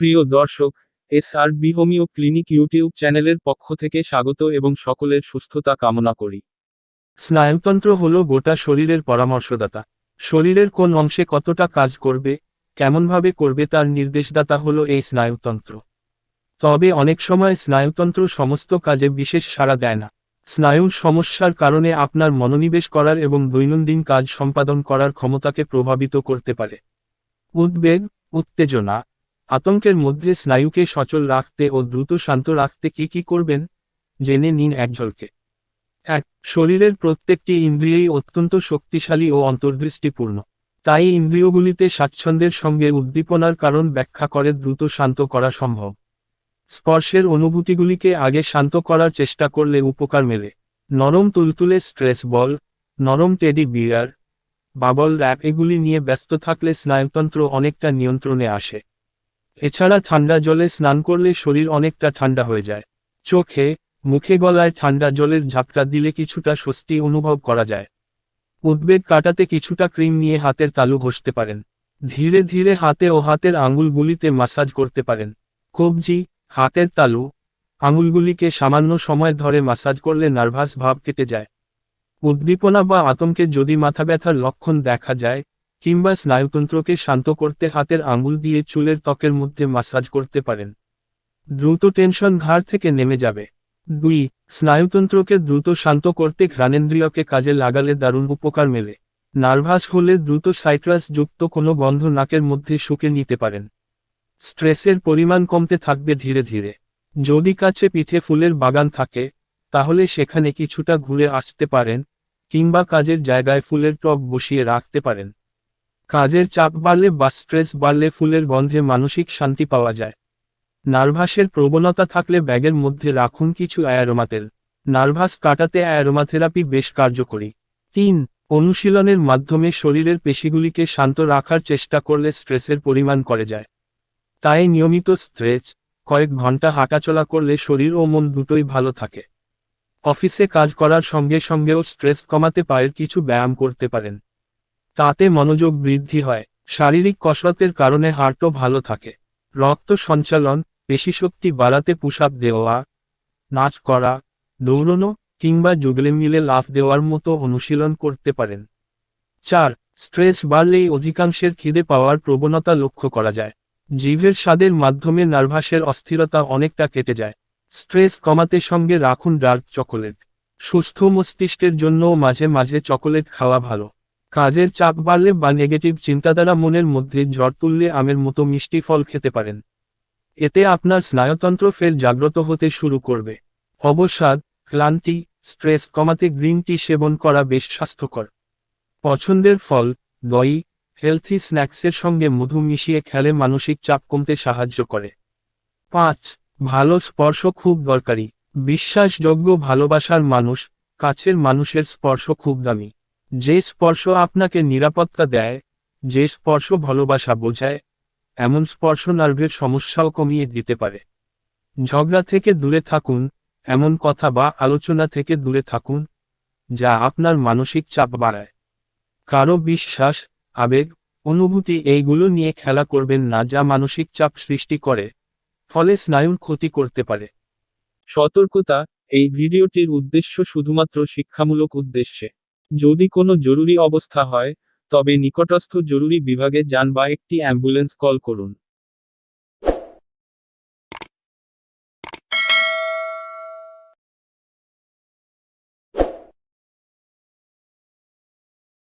প্রিয় দর্শক S R B homeo clinic YouTube চ্যানেলের পক্ষ থেকে স্বাগত এবং সকলের সুস্থতা কামনা করি। স্নায়ুতন্ত্র হল গোটা শরীরের পরামর্শদাতা। শরীরের কোন অংশে কতটা কাজ করবে, কেমনভাবে করবে তার নির্দেশদাতা হল এই স্নায়ুতন্ত্র। তবে অনেক সময় স্নায়ুতন্ত্র সমস্ত কাজে বিশেষ সাড়া দেয় না। স্নায়ুর সমস্যার কারণে আপনার মনোনিবেশ করার এবং দৈনন্দিন কাজ সম্পাদন করার ক্ষমতাকে প্রভাবিত করতে পারে। উদ্বেগ, উত্তেজনা আতঙ্কের মধ্যে স্নায়ুকে সচল রাখতে ও দ্রুত শান্ত রাখতে কি কি করবেন? জেনে নিন এক ঝলকে এক, শরীরের প্রত্যেকটি ইন্দ্রিয়ই অত্যন্ত শক্তিশালী ও অন্তর্দৃষ্টিপূর্ণ। তাই ইন্দ্রিয়গুলিতে স্বাচ্ছন্দ্যের সঙ্গে উদ্দীপনার কারণ ব্যাখ্যা করে দ্রুত শান্ত করা সম্ভব। স্পর্শের অনুভূতিগুলিকে আগে শান্ত করার চেষ্টা করলে উপকার মেলে। নরম তুলতুলে স্ট্রেস বল, নরম টেডি বিয়ার, বাবল র্যাপ এগুলি নিয়ে ব্যস্ত থাকলে স্নায়ুতন্ত্র অনেকটা নিয়ন্ত্রণে আসে। এছাড়া ঠান্ডা জলে স্নান করলে শরীর অনেকটা ঠান্ডা হয়ে যায়। চোখে, মুখে গলায় ঠান্ডা জলের ঝাপটা দিলে কিছুটা স্বস্তি অনুভব করা যায়। উদ্বেগ কাটাতে কিছুটা ক্রিম নিয়ে হাতের তালু ঘষতে পারেন। ধীরে ধীরে হাতে ও হাতের আঙুলগুলিতে মাসাজ করতে পারেন। কবজি, হাতের তালু, আঙুলগুলিকে সামান্য সময় ধরে মাসাজ করলে নার্ভাস ভাব কেটে যায়। উদ্দীপনা বা আতঙ্কে যদি মাথা ব্যথার লক্ষণ দেখা যায় কিংবা স্নায়ুতন্ত্রকে শান্ত করতে হাতের আঙুল দিয়ে চুলের ত্বকের মধ্যে মাসাজ করতে পারেন। দ্রুত টেনশন ঘাড় থেকে নেমে যাবে। দুই, স্নায়ুতন্ত্রকে দ্রুত শান্ত করতে ঘ্রাণেন্দ্রিয়কে কাজে লাগালে দারুণ উপকার মেলে। নার্ভাস হলে দ্রুত সাইট্রাস যুক্ত কোনো বন্ধ নাকের মধ্যে শুকে নিতে পারেন। স্ট্রেসের পরিমাণ কমতে থাকবে ধীরে ধীরে। যদি কাছে পিঠে ফুলের বাগান থাকে, তাহলে সেখানে কিছুটা ঘুরে আসতে পারেন, কিংবা কাজের জায়গায় ফুলের টব বসিয়ে রাখতে পারেন। কাজের চাপ বাড়লে বা স্ট্রেস বাড়লে ফুলের গন্ধে মানসিক শান্তি পাওয়া যায়। নার্ভাসের প্রবণতা থাকলে ব্যাগের মধ্যে রাখুন কিছু অ্যারোমা তেল নার্ভাস কাটাতে অ্যারোমা থেরাপি বেশ কার্যকরী। তিন, অনুশীলনের মাধ্যমে শরীরের পেশিগুলিকে শান্ত রাখার চেষ্টা করলে স্ট্রেসের পরিমাণ করে যায়। তাই নিয়মিত স্ট্রেচ কয়েক ঘণ্টা হাঁটাচলা করলে শরীর ও মন দুটোই ভালো থাকে। অফিসে কাজ করার সঙ্গে সঙ্গেও স্ট্রেস কমাতে পায়ের কিছু ব্যায়াম করতে পারেন। তাতে মনোযোগ বৃদ্ধি হয়। শারীরিক কসরতের কারণে হার্টও ভালো থাকে। রক্ত সঞ্চালন পেশিশক্তি বাড়াতে পুশাপ দেওয়া, নাচ করা, দৌড়নো কিংবা যুগলে মিলে লাফ দেওয়ার মতো অনুশীলন করতে পারেন। চার, স্ট্রেস বাড়লেই অধিকাংশের খিদে পাওয়ার প্রবণতা লক্ষ্য করা যায়। জিভের স্বাদের মাধ্যমে নার্ভাসের অস্থিরতা অনেকটা কেটে যায়। স্ট্রেস কমাতে সঙ্গে রাখুন ডার্ক চকোলেট। সুস্থ মস্তিষ্কের জন্যও মাঝে মাঝে চকোলেট খাওয়া ভালো। কাজের চাপ বাড়লে বা নেগেটিভ চিন্তাধারা মনের মধ্যে ঝড় তুললে আমের মতো মিষ্টি ফল খেতে পারেন। এতে আপনার স্নায়ুতন্ত্র ফের জাগ্রত হতে শুরু করবে। অবসাদ, ক্লান্তি, স্ট্রেস কমাতে গ্রিন টি সেবন করা বেশ স্বাস্থ্যকর। পছন্দের ফল, দই হেলথি স্ন্যাক্সের সঙ্গে মধু মিশিয়ে খেলে মানসিক চাপ কমতে সাহায্য করে। পাঁচ, ভালো স্পর্শ খুব দরকারি। বিশ্বাসযোগ্য ভালোবাসার মানুষ, কাছের মানুষের স্পর্শ খুব দামি। যে স্পর্শ আপনাকে নিরাপত্তা দেয়, যে স্পর্শ ভালোবাসা বোঝায়, এমন স্পর্শ নার্ভের সমস্যাও কমিয়ে দিতে পারে। ঝগড়া থেকে দূরে থাকুন, এমন কথা বা আলোচনা থেকে দূরে থাকুন, যা আপনার মানসিক চাপ বাড়ায়। কারও বিশ্বাস, আবেগ, অনুভূতি এইগুলো নিয়ে খেলা করবেন না যা মানসিক চাপ সৃষ্টি করে, ফলে স্নায়ুর ক্ষতি করতে পারে। সতর্কতা, এই ভিডিওটির উদ্দেশ্য শুধুমাত্র শিক্ষামূলক উদ্দেশ্যে। যদি কোনো জরুরি অবস্থা হয়, তবে নিকটস্থ জরুরি বিভাগে যান বা একটি অ্যাম্বুলেন্স কল করুন।